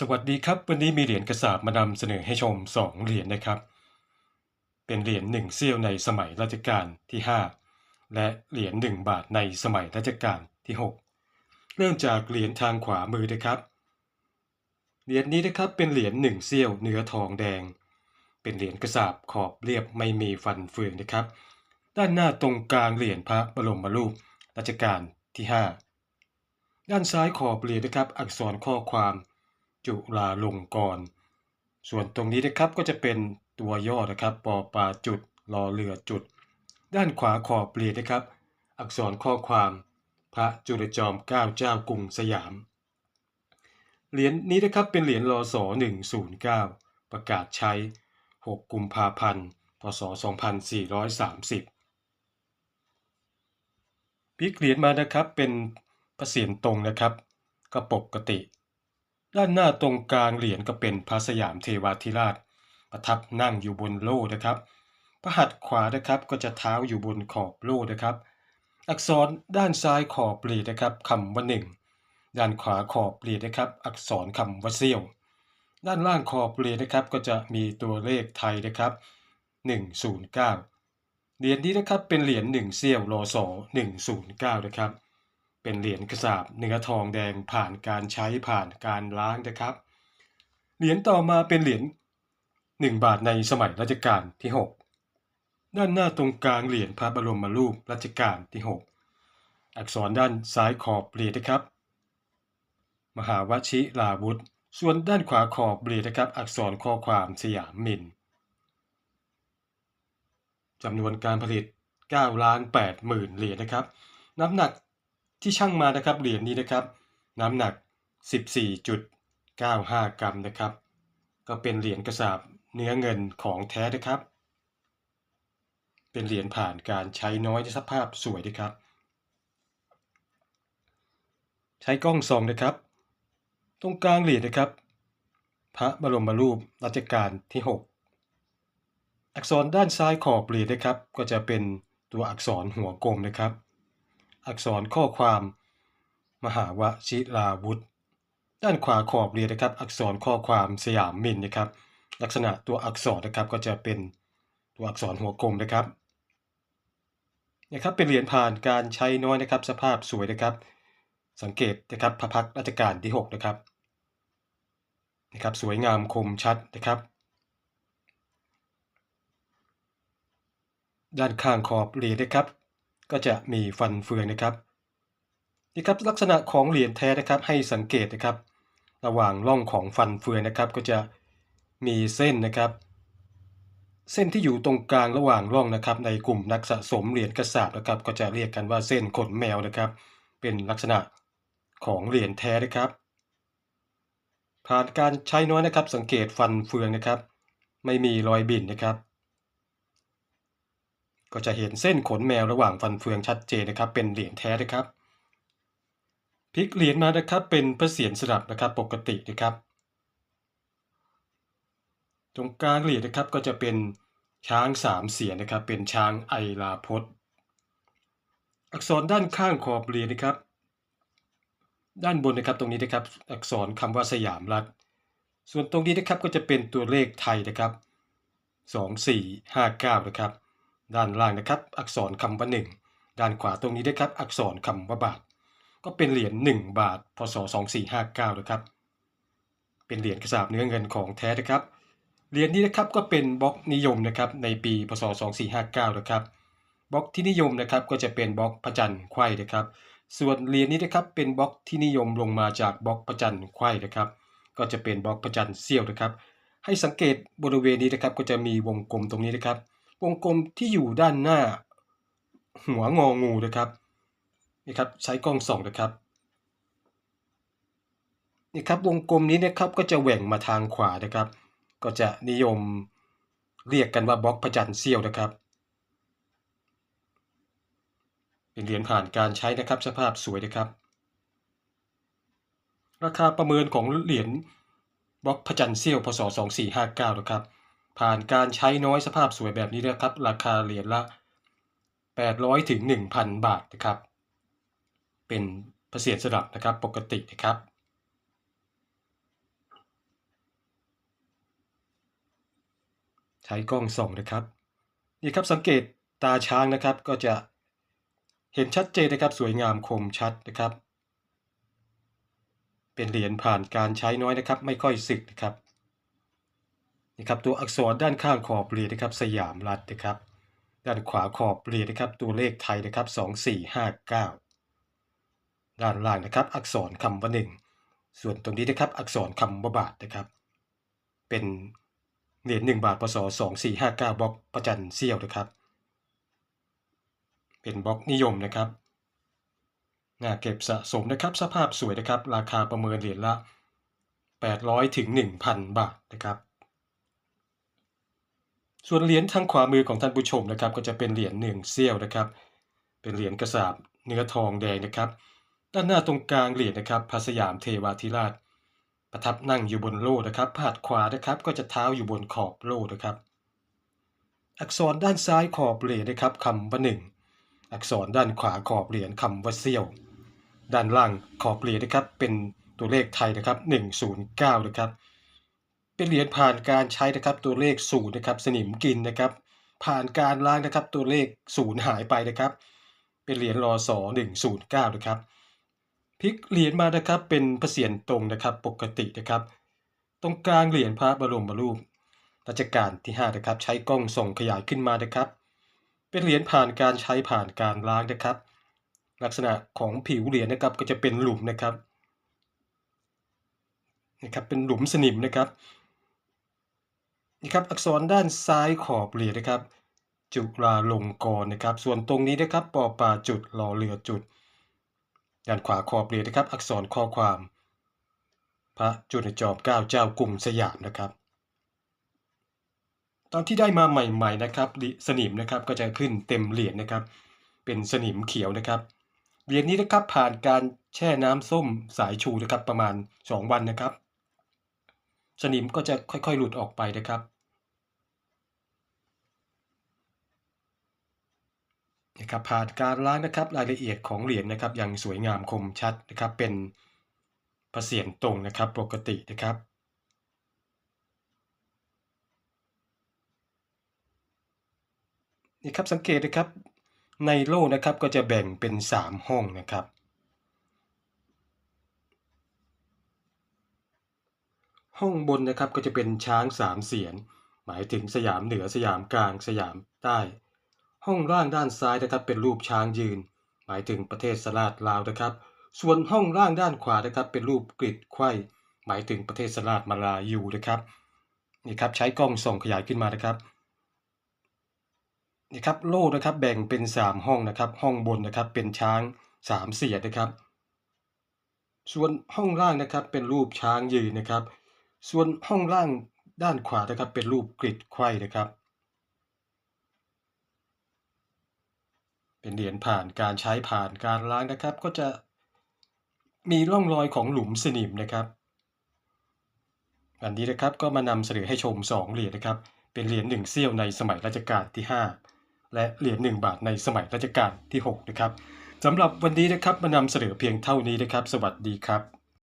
สวัสดีครับ วันนี้มีเหรียญกระสาบมานำเสนอให้ชม 2 เหรียญนะครับ เป็นเหรียญ1เซี่ยวในสมัยรัชกาลที่ 5 และเหรียญ1บาทในสมัยรัชกาลที่ 6 เริ่มจากเหรียญทางขวามือนะครับ เหรียญนี้นะครับเป็นเหรียญ1เซี่ยวเนื้อทองแดง เป็นเหรียญกระสาบขอบเรียบไม่มีฟันเฟืองนะครับ ด้านหน้าตรงกลางเหรียญพระบรมรูปรัชกาลที่ 5 ด้านซ้ายขอบเหรียญนะครับอักษรข้อความ จุฬาลงกรณ์ส่วนตรงนี้นะครับก็จะเป็นตัวย่อนะครับปอปลาจุดรอเรือจุด ด้านขวาขอบเหรียนะครับ อักษรข้อความพระจุลจอมเกล้าเจ้ากรุงสยาม เหรียญนี้นะครับเป็นเหรียญรอสอ109 ประกาศใช้ 6 กุมภาพันธ์ พศ 2430พลิกเหรียญมานะครับเป็นพระเศียรตรงนะครับ ก็ปกติ ด้านหน้าตรงกลางเหรียญก็เป็นพระสยามเทวาธิราช ประทับนั่งอยู่บนโล่นะครับ พระหัตถ์ขวานะครับก็จะเท้าอยู่บนขอบโล่นะครับ อักษรด้านซ้ายขอบเหรียญนะครับคำว่าหนึ่งด้านขวาขอบเหรียญนะครับ อักษรคำว่าเซี่ยว ด้านล่างขอบเหรียญนะครับ ก็จะมีตัวเลขไทยนะครับ 109เหรียญนี้นะครับเป็นเหรียญ1เซี่ยวรอสอ109 นะครับ เป็นเหรียญกระสาบเนื้อทองแดงผ่านการใช้ผ่านการล้างนะครับ เหรียญต่อมาเป็นเหรียญ1 บาทในสมัยรัชกาลที่ 6 ด้านหน้าตรงกลางเหรียญพระบรมรูปรัชกาลที่ 6 อักษรด้านซ้ายขอบเหรียญนะครับ มหาวชิราวุธ ส่วนด้านขวาขอบเหรียญนะครับ อักษรข้อความสยามมินจำนวนการผลิต9ล้าน8หมื่นเหรียญนะครับ น้ำหนัก ที่ช่างมานะครับเหรียญนี้นะครับ น้ำหนัก 14.95 กรัมนะครับ ก็เป็นเหรียญกระสาบเนื้อเงินของแท้นะครับ เป็นเหรียญผ่านการใช้น้อยในสภาพสวยนะครับ ใช้กล้องส่องนะครับ ตรงกลางเหรียญนะครับ พระบรมรูปรัชกาลที่ 6อักษรด้านซ้ายขอบเหรียญนะครับ ก็จะเป็นตัวอักษรหัวกลมนะครับ อักษรข้อความ มหาวชิราวุธ ด้านขวาขอบเหรียญนะครับ อักษรข้อความสยามมินนะครับ ลักษณะตัวอักษรนะครับก็จะเป็นตัวอักษรหัวกลมนะครับนะครับเป็นเหรียญผ่านการใช้น้อยนะครับ สภาพสวยนะครับ สังเกตนะครับพระพักตร์รัชกาลที่ 6 นะครับนะครับ สวยงามคมชัดนะครับ ด้านข้างขอบเหรียญนะครับ ก็จะมีฟันเฟืองนะครับนี่ครับลักษณะของเหรียญแท้นะครับให้สังเกตนะครับ ระหว่างร่องของฟันเฟืองนะครับ ก็จะมีเส้นนะครับ เส้นที่อยู่ตรงกลางระหว่างร่องนะครับ ในกลุ่มนักสะสมเหรียญกระสาบนะครับ ก็จะเรียกกันว่าเส้นขนแมวนะครับ เป็นลักษณะของเหรียญแท้นะครับ ผ่านการใช้น้อยนะครับ สังเกตฟันเฟืองนะครับ ไม่มีรอยบิ่นนะครับ ก็จะเห็นเส้นขนแมวระหว่างฟันเฟืองชัดเจนนะครับ เป็นเหรียญแท้นะครับพลิกเหรียญมานะครับ เป็นพระเศียรสลับนะครับปกตินะครับ ตรงกลางเหรียญนะครับก็จะเป็นช้างสามเสียนนะครับ เป็นช้างไอลาพจน์อักษรด้านข้างขอบเหรียญนะครับ ด้านบนนะครับตรงนี้นะครับ อักษรคำว่าสยามรัฐส่วนตรงนี้นะครับก็จะเป็นตัวเลขไทยนะครับ 2459 นะครับ ด้านล่างนะครับ อักษรคำว่า1ด้านขวาตรงนี้นะครับ อักษรคำว่าบาท ก็เป็นเหรียญ1บาท พศ 2459นะครับ เป็นเหรียญกระสาบเนื้อเงินของแท้นะครับ เหรียญนี้นะครับก็เป็นบล็อกนิยมนะครับในปี พศ 2459นะครับ บล็อกที่นิยมนะครับก็จะเป็นบล็อกพระจันทร์ไขว้นะครับ ส่วนเหรียญนี้นะครับเป็นบล็อกที่นิยมลงมาจากบล็อกพระจันทร์ไขว้นะครับ ก็จะเป็นบล็อกพระจันทร์เสี้ยวนะครับ ให้สังเกตบริเวณนี้นะครับก็จะมีวงกลมตรงนี้นะครับ วงกลมที่อยู่ด้านหน้า หัวงองูนะครับนี่ครับใช้กล้องส่องนะครับนี่ครับวงกลมนี้นะครับก็จะแหว่งมาทางขวานะครับ ก็จะนิยมเรียกกันว่าบล็อกพระจันทร์เสี้ยวนะครับ เป็นเหรียญผ่านการใช้นะครับสภาพสวยนะครับ ราคาประเมินของเหรียญบล็อกพระจันทร์เสี้ยวพศ 2459 นะครับ ผ่านการใช้น้อยสภาพสวยแบบนี้นะครับ ราคาเหรียญละ 800ถึง1,000 บาทนะครับ เป็นประเสีสลับนะครับปกตินะครับใช้กล้องส่องนะครับนี่ครับสังเกตตาช้างนะครับก็จะเห็นชัดเจนนะครับสวยงามคมชัดนะครับ เป็นเหรียญผ่านการใช้น้อยนะครับ ไม่ค่อยสึกนะครับ นี่ครับตัวอักษรด้านข้างขอบเหรียญนะครับสยามรัฐนะครับ ด้านขวาขอบเหรียญนะครับ ตัวเลขไทยนะครับสองสี่ห้าเก้าด้านล่างนะครับ อักษรคำว่าหนึ่งส่วนตรงนี้นะครับอักษรคำว่าบาทนะครับ เป็นเหรียญหนึ่งบาทพศสองสี่ห้าเก้าบล็อกประจันเซี่ยวนะครับ เป็นบล็อกนิยมนะครับน่าเก็บสะสมนะครับสภาพสวยนะครับ ราคาประเมินเหรียญละ 800ถึง1,000 บาทนะครับ ส่วนเหรียญทางขวามือของท่านผู้ชมนะครับ ก็จะเป็นเหรียญหนึ่งเซี่ยวนะครับ เป็นเหรียญกระสาบเนื้อทองแดงนะครับ ด้านหน้าตรงกลางเหรียญนะครับพระสยามเทวาธิราช ประทับนั่งอยู่บนโล่นะครับผาดขวานะครับก็จะเท้าอยู่บนขอบโล่นะครับ อักษรด้านซ้ายขอบเหรียญนะครับคำว่าหนึ่งอักษรด้านขวาขอบเหรียญคำว่าเซี่ยว ด้านล่างขอบเหรียญนะครับเป็นตัวเลขไทยนะครับ109นะครับ เป็นเหรียญผ่านการใช้นะครับตัวเลขศูนย์นะครับสนิมกินนะครับ ผ่านการล้างนะครับตัวเลขศูนย์หายไปนะครับ เป็นเหรียญรอสอ109นย์เก้านะครับพลิกเหรียญมานะครับเป็นพระเศียรตรงนะครับปกตินะครับ ตรงกลางเหรียญพระบรมรูปรัชกาลที่5นะครับใช้กล้องส่งขยายขึ้นมานะครับ เป็นเหรียญผ่านการใช้ผ่านการล้างนะครับ ลักษณะของผิวเหรียญนะครับก็จะเป็นหลุมนะครับนะครับเป็นหลุมสนิมนะครับ ครับอักษรด้านซ้ายขอบเหรียญนะครับ จุฬาลงกรณ์นะครับ ส่วนตรงนี้นะครับปอปลาจุดรอเรือจุด ด้านขวาขอบเหรียญนะครับ อักษรข้อความ พระจุลจอมเกล้าเจ้ากรุงสยามนะครับ ตอนที่ได้มาใหม่ ๆนะครับสนิมนะครับก็จะขึ้นเต็มเหรียญนะครับ เป็นสนิมเขียวนะครับเหรียญนี้นะครับผ่านการแช่น้ำส้มสายชูนะครับประมาณ 2 วันนะครับ สนิมก็จะค่อยๆหลุดออกไปนะครับ นะครับผ่านการล้างนะครับรายละเอียดของเหรียญนะครับยังสวยงามคมชัดนะครับ เป็นประเสียนตรงนะครับปกตินะครับนี่ครับสังเกตนะครับในโล่นะครับก็จะแบ่งเป็น 3 ห้องนะครับ ห้องบนนะครับก็จะเป็นช้างสามเสียน หมายถึงสยามเหนือสยามกลางสยามใต้ ห้องล่างด้านซ้ายนะครับเป็นรูปช้างยืน หมายถึงประเทศสลาดลาวนะครับ ส่วนห้องล่างด้านขวานะครับเป็นรูปกริดไขว้หมายถึงประเทศสลาดมาลายูนะครับนี่ครับใช้กล้องส่องขยายขึ้นมานะครับนี่ครับโล่นะครับแบ่งเป็น 3 ห้องนะครับ ห้องบนนะครับเป็นช้าง 3 เสียดนะครับ ส่วนห้องล่างนะครับเป็นรูปช้างยืนนะครับ ส่วนห้องล่างด้านขวานะครับเป็นรูปกริดไขว้นะครับ เป็นเหรียญผ่านการใช้ผ่านการล้างนะครับ ก็จะมีร่องรอยของหลุมสนิมนะครับอันนี้นะครับก็มานำเสนอให้ชม 2 เหรียญนะครับ เป็นเหรียญ1เซี่ยวในสมัยรัชกาลที่ 5 และเหรียญ1บาทในสมัยรัชกาลที่ 6 นะครับสำหรับวันนี้นะครับมานำเสนอเพียงเท่านี้นะครับ สวัสดีครับ